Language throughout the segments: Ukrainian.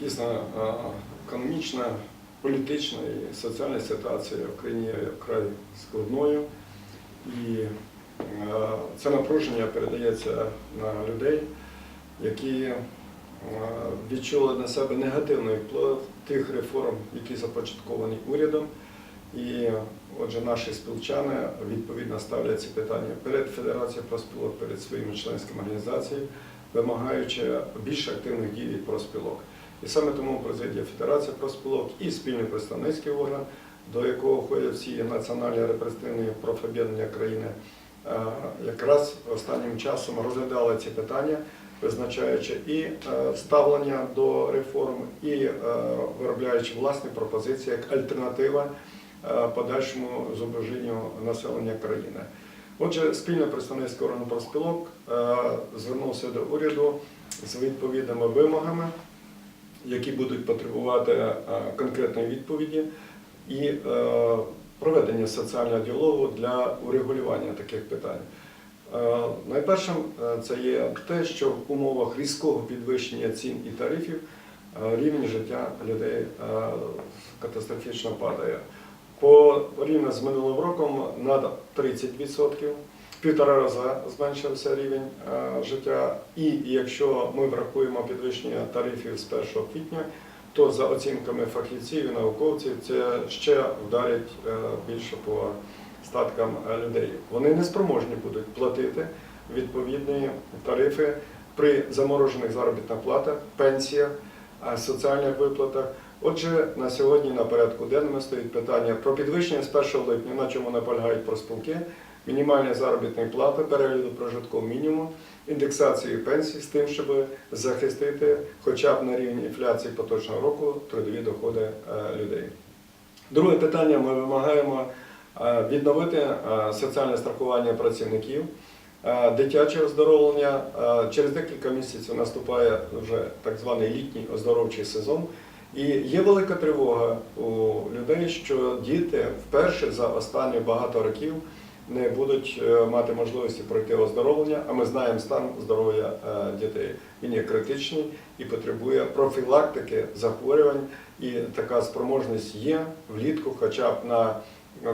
Дійсно, е, економічна, політична і соціальна ситуація в країні є вкрай складною. І е, це напруження передається на людей, які е, відчули на себе негативний вплив тих реформ, які започатковані урядом. І отже, наші спілчани відповідно ставлять ці питання перед Федерацією профспілок, перед своїми членськими організаціями, вимагаючи більш активних дій від профспілок. І саме тому президія Федерації профспілок і спільний представницький орган, до якого входять всі національні репрезентативні профоб'єднання країни, е, якраз останнім часом розглядали ці питання, визначаючи і е, ставлення до реформ, і е, виробляючи власні пропозиції як альтернатива подальшому зображенню населення країни. Отже, спільний представницький орган профспілок звернувся до уряду з відповідними вимогами, які будуть потребувати е, конкретної відповіді і е, проведення соціального діалогу для урегулювання таких питань. Е, Найпершим це є те, що в умовах різкого підвищення цін і тарифів рівень життя людей катастрофічно падає. Порівняно з минулим роком на 30%, в півтора рази зменшився рівень е, життя. І якщо ми врахуємо підвищення тарифів з 1 квітня, то за оцінками фахівців і науковців це ще вдарить е, більше по статкам людей. Вони не спроможні будуть платити відповідні тарифи при заморожених заробітних платах, пенсіях, е, соціальних виплатах. Отже, на сьогодні на порядку денному стоїть питання про підвищення з 1 липня, на чому наполягають профспілки, мінімальної заробітної плати, перегляду прожиткового мінімуму, індексації пенсій з тим, щоб захистити хоча б на рівні інфляції поточного року трудові доходи е, людей. Друге питання ми вимагаємо е, відновити е, соціальне страхування працівників, дитяче оздоровлення. Через декілька місяців наступає вже так званий літній оздоровчий сезон. І є велика тривога у людей, що діти вперше за останні багато років не будуть е, мати можливості пройти оздоровлення, а ми знаємо стан здоров'я е, дітей. Він є критичний і потребує профілактики захворювань. І така спроможність є влітку, хоча б на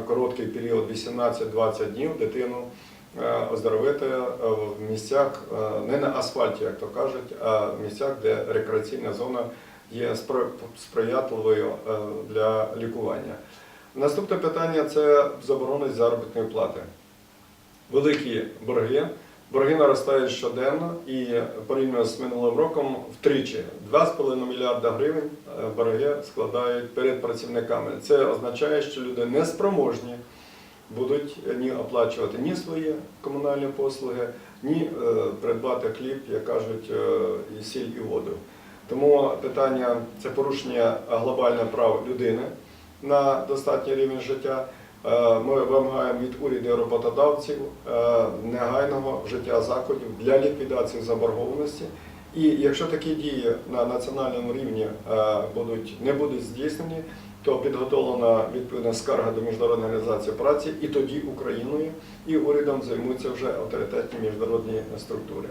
короткий період 18-20 днів дитину е, оздоровити в місцях не на асфальті, як то кажуть, а в місцях, де рекреаційна зона є сприятливою для лікування. Наступне питання це забороненість заробітної плати. Великі борги. Борги наростають щоденно і порівняно з минулим роком втричі 2,5 мільярда гривень е, борги складають перед працівниками. Це означає, що люди не спроможні будуть ні оплачувати ні свої комунальні послуги, ні е, придбати хліб, як кажуть, е, і сіль і воду. Тому питання це порушення глобальних прав людини на достатній рівень життя. Е, Ми вимагаємо від уряду роботодавців е, негайного вжиття заходів для ліквідації заборгованості. І якщо такі дії на національному рівні е, будуть, не будуть здійснені, то підготовлена відповідна скарга до Міжнародної організації праці, і тоді Україною і урядом займуться вже авторитетні міжнародні структури.